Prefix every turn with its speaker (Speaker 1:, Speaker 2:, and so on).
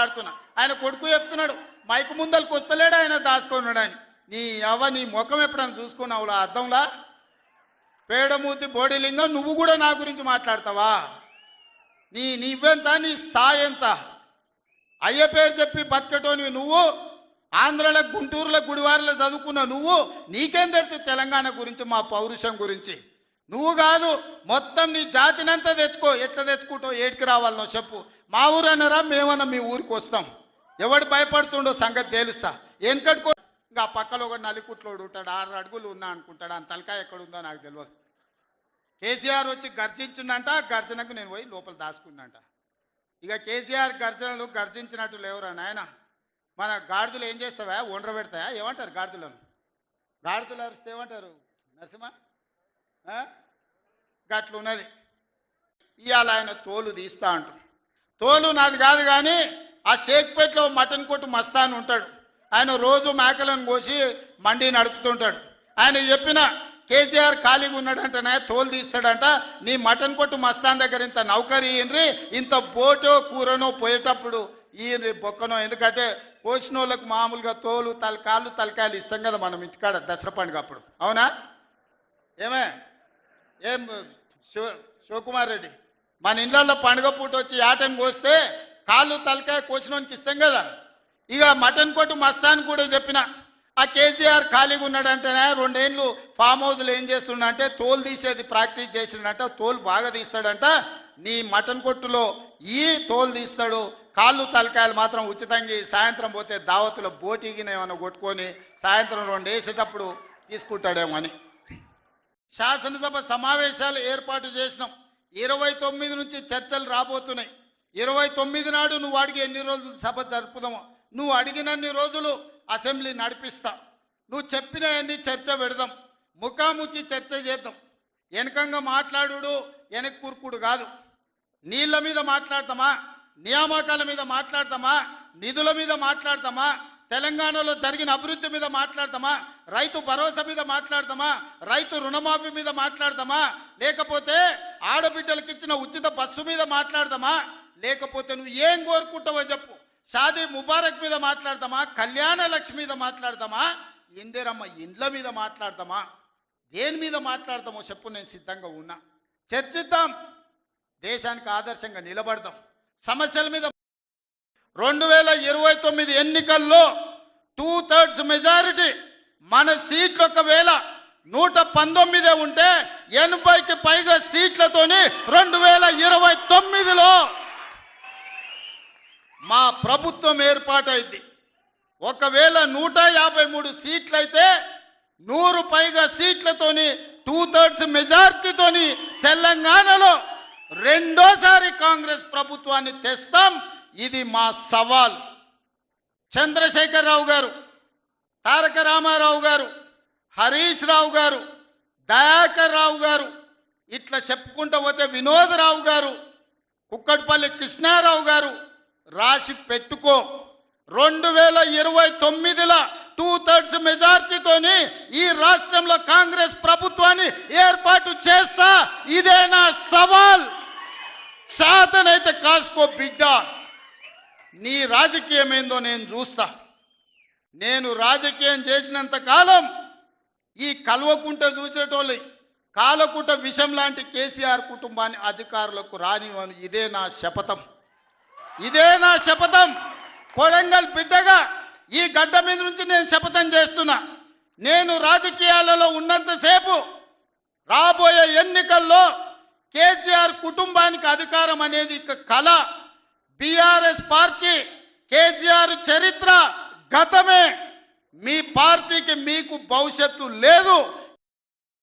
Speaker 1: మాట్లాడుతున్నా. ఆయన కొడుకు చెప్తున్నాడు మైకు ముందరికి వస్తలేడు ఆయన దాచుకున్నాడు ఆయన నీ అవ్వ నీ ముఖం ఎప్పుడైనా చూసుకున్నావులా అర్థంలా పేడమూతి బోడిలింగం నువ్వు కూడా నా గురించి మాట్లాడతావా? నీ నీవెంత నీ స్థాయి ఎంత? అయ్య పేరు చెప్పి బతకటోనివి నువ్వు? ఆంధ్రలో గుంటూరులో గుడివారిలో చదువుకున్న నువ్వు? నీకేం తెలుసు తెలంగాణ గురించి మా పౌరుషం గురించి? నువ్వు కాదు మొత్తం నీ జాతినంతా తెచ్చుకో. ఎట్లా తెచ్చుకుంటావు ఏడికి రావాలనో చెప్పు. మా ఊరు అన్నారా మేమన్నా మీ ఊరికి వస్తాం. ఎవడు భయపడుతుండో సంగతి తేలుస్తా. వెనకట్టుకో ఇంకా ఆ పక్కలో ఒక నలికుట్లోడు ఉంటాడు ఆరు అడుగులు ఉన్నా అనుకుంటాడు. ఆ తలకాయ ఎక్కడ ఉందో నాకు తెలియదు. కేసీఆర్ వచ్చి గర్జించిందంట గర్జనకు నేను పోయి లోపల దాచుకున్నంట. ఇక కేసీఆర్ గర్జనలు గర్జించినట్టు లేవురా నాయన. మన గాడిదలు ఏం చేస్తావా? ఒండ్ర పెడతాయా? ఏమంటారు గాడిదలను? గాడిదలు అరిస్తే ఏమంటారు? నరసింహ? గట్లున్నది. ఇవాళ ఆయన తోలు తీస్తా అంటు తోలు నాది కాదు కానీ ఆ షేక్పేట్లో మటన్ కొట్టు మస్తాన్ ఉంటాడు. ఆయన రోజు మేకలను కోసి మండి నడుపుతుంటాడు. ఆయన చెప్పిన కేసీఆర్ ఖాళీగా ఉన్నాడంటనే తోలు తీస్తాడంట. నీ మటన్ కొట్టు మస్తాన్ దగ్గర ఇంత నౌకరీ ఇయ్యండ్రి ఇంత బోటో కూరనో పోయేటప్పుడు ఈయన బొక్కనో. ఎందుకంటే పోసిన వాళ్ళకు మామూలుగా తోలు తల కాళ్ళు తలకాయలు ఇస్తాం కదా మనం ఇంటికాడ దసరా పండుగ అప్పుడు. అవునా? ఏమే? ఏం శివ శివకుమార్ రెడ్డి మన ఇళ్ళల్లో పండుగ పూట వచ్చి యాటను కోస్తే కాళ్ళు తలకాయ కోసినోనికి ఇస్తాం కదా. ఇక మటన్ కొట్టు మస్తాన్ కూడా చెప్పిన ఆ కేసీఆర్ ఖాళీగా ఉన్నాడంటేనే రెండేళ్ళు ఫామ్ హౌస్లో ఏం చేస్తుండంటే అంటే తోలు తీసేది ప్రాక్టీస్ చేసిండంట తోలు బాగా తీస్తాడంట. నీ మటన్ కొట్టులో ఈ తోలు తీస్తాడు కాళ్ళు తలకాయలు మాత్రం ఉచితంగా ఈ సాయంత్రం పోతే దావతులో బోటిగిన ఏమైనా కొట్టుకొని సాయంత్రం రెండు వేసేటప్పుడు తీసుకుంటాడేమో అని. శాసనసభ సమావేశాలు ఏర్పాటు చేసినాం. ఇరవై తొమ్మిది నుంచి చర్చలు రాబోతున్నాయి. ఇరవై తొమ్మిది నాడు నువ్వు అడిగి ఎన్ని రోజులు సభ జరుపుదామో. నువ్వు అడిగినన్ని రోజులు అసెంబ్లీ నడిపిస్తా. నువ్వు చెప్పిన అన్ని చర్చ పెడదాం. ముఖాముఖి చర్చ చేద్దాం. వెనకంగా మాట్లాడు వెనక కూర్పుడు కాదు. నీళ్ళ మీద మాట్లాడతామా? నియామకాల మీద మాట్లాడతామా? నిధుల మీద మాట్లాడతామా? తెలంగాణలో జరిగిన అభివృద్ధి మీద మాట్లాడతామా? రైతు భరోసా మీద మాట్లాడతామా? రైతు రుణమాఫీ మీద మాట్లాడతామా? లేకపోతే ఆడబిడ్డలకు ఇచ్చిన ఉచిత బస్సు మీద మాట్లాడతామా? లేకపోతే నువ్వు ఏం కోరుకుంటావో చెప్పు. సాది ముబారక్ మీద మాట్లాడతామా? కళ్యాణ లక్ష్మి మీద మాట్లాడతామా? ఇందిరమ్మ ఇండ్ల మీద మాట్లాడతామా? దేని మీద మాట్లాడతామో చెప్పు నేను సిద్ధంగా ఉన్నా. చర్చిద్దాం. దేశానికి ఆదర్శంగా నిలబడదాం. సమస్యల మీద రెండు వేల ఇరవై తొమ్మిది ఎన్నికల్లో టూ థర్డ్స్ మెజారిటీ మన సీట్లు ఒకవేళ నూట పంతొమ్మిదే ఉంటే ఎనభైకి పైగా సీట్లతోని రెండు వేల ఇరవై తొమ్మిదిలో మా ప్రభుత్వం ఏర్పాటైంది. ఒకవేళ నూట యాభై మూడు సీట్లయితే నూరు పైగా సీట్లతోని టూ థర్డ్స్ మెజార్టీతోని తెలంగాణలో రెండోసారి కాంగ్రెస్ ప్రభుత్వాన్ని తెస్తాం. ఇది మా సవాల్. చంద్రశేఖరరావు గారు తారక రామారావు గారు హరీష్ రావు గారు దయాకర్ రావు గారు ఇట్లా చెప్పుకుంటూ పోతే వినోదరావు గారు కుక్కట్పల్లి కృష్ణారావు గారు రాసి పెట్టుకో. రెండు వేల ఇరవై తొమ్మిదిలో టూ థర్డ్స్ మెజార్టీతోని ఈ రాష్ట్రంలో కాంగ్రెస్ ప్రభుత్వాన్ని ఏర్పాటు చేస్తా. ఇదే నా సవాల్. శాతనైతే కాసుకో బిడ్డ. నీ రాజకీయం ఏందో నేను చూస్తా. నేను రాజకీయం చేసినంత కాలం ఈ కల్వకుంట చూసేటోళ్ళు. కాలకుంట విషం లాంటి కేసీఆర్ కుటుంబాన్ని అధికారులకు రానివ్వను. ఇదే నా శపథం. ఇదే నా శపథం. కొడంగల్ బిడ్డగా ఈ గడ్డ మీద నుంచి నేను శపథం చేస్తున్నా. నేను రాజకీయాలలో ఉన్నంతసేపు రాబోయే ఎన్నికల్లో కేసీఆర్ కుటుంబానికి అధికారం అనేది ఇక కళ. బీఆర్ఎస్ పార్టీ కేసీఆర్ చరిత్ర గతమే. మీ పార్టీకి మీకు భవిష్యత్తు లేదు.